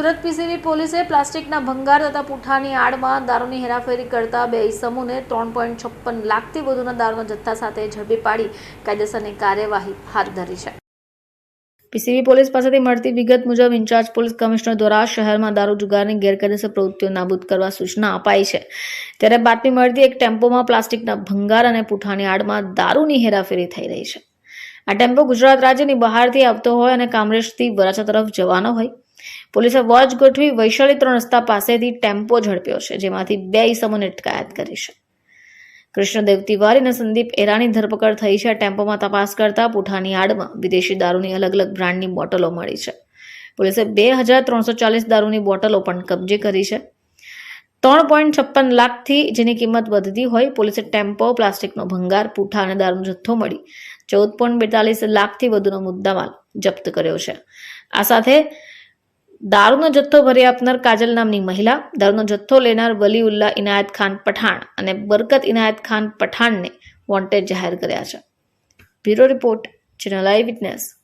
Surat PCB પોલીસે પ્લાસ્ટિકના ભંગાર તથા પુઠ્ઠાની આડમાં દારૂની હેરાફેરી કરતા બે ઇસમોને ત્રણ પોઈન્ટ છપ્પન લાખથી વધુના દારૂના જથ્થા સાથે ઝડપી પાડી કાયદેસરની કાર્યવાહી હાથ ધરી છે. પીસીબી પોલીસ પાસેથી મળતી વિગત મુજબ ઇન્ચાર્જ પોલીસ કમિશનર દ્વારા શહેરમાં દારૂ જુગારની ગેરકાયદેસર પ્રવૃત્તિઓ નાબૂદ કરવા સૂચના અપાઈ છે. ત્યારે બાતમી મળતી એક ટેમ્પોમાં પ્લાસ્ટિકના ભંગાર અને પુઠ્ઠાની આડમાં દારૂની હેરાફેરી થઈ રહી છે. આ ટેમ્પો ગુજરાત રાજ્યની બહારથી આવતો હોય અને કામરેજથી વરાછા તરફ જવાનો હોય. પોલીસે વોચ ગોઠવી વૈશાળી ત્રણ રસ્તા પાસેથી ટેમ્પો ઝડપ્યો છે, જેમાંથી બે ઈસમોને અટકાયત કરી છે. કૃષ્ણદેવ તિવારી અને સંદીપ એરાની ધરપકડ થઈ છે. ટેમ્પોમાં તપાસ કરતા પુઠાની આડમાં વિદેશી દારૂની અલગ અલગ બ્રાન્ડની બોટલો મળી છે. પોલીસે બે હજાર ત્રણસો ચાલીસ દારૂની બોટલો પણ કબજે કરી છે. ત્રણ પોઈન્ટ છપ્પન લાખથી જેની કિંમત વધતી હોય પોલીસે ટેમ્પો, પ્લાસ્ટિકનો ભંગાર, પૂઠા અને દારૂનો જથ્થો મળી ચૌદ પોઈન્ટ બેતાલીસ લાખથી વધુનો મુદ્દામાલ જપ્ત કર્યો છે. આ સાથે દારૂનો જથ્થો ભરી આપનાર કાજલ નામની મહિલા, દારૂનો જથ્થો લેનાર વલીઉલ્લા ઇનાયત ખાન પઠાણ અને બરકત ઇનાયત ખાન પઠાણને વોન્ટેડ જાહેર કર્યા છે. Bureau report, channel eyewitness.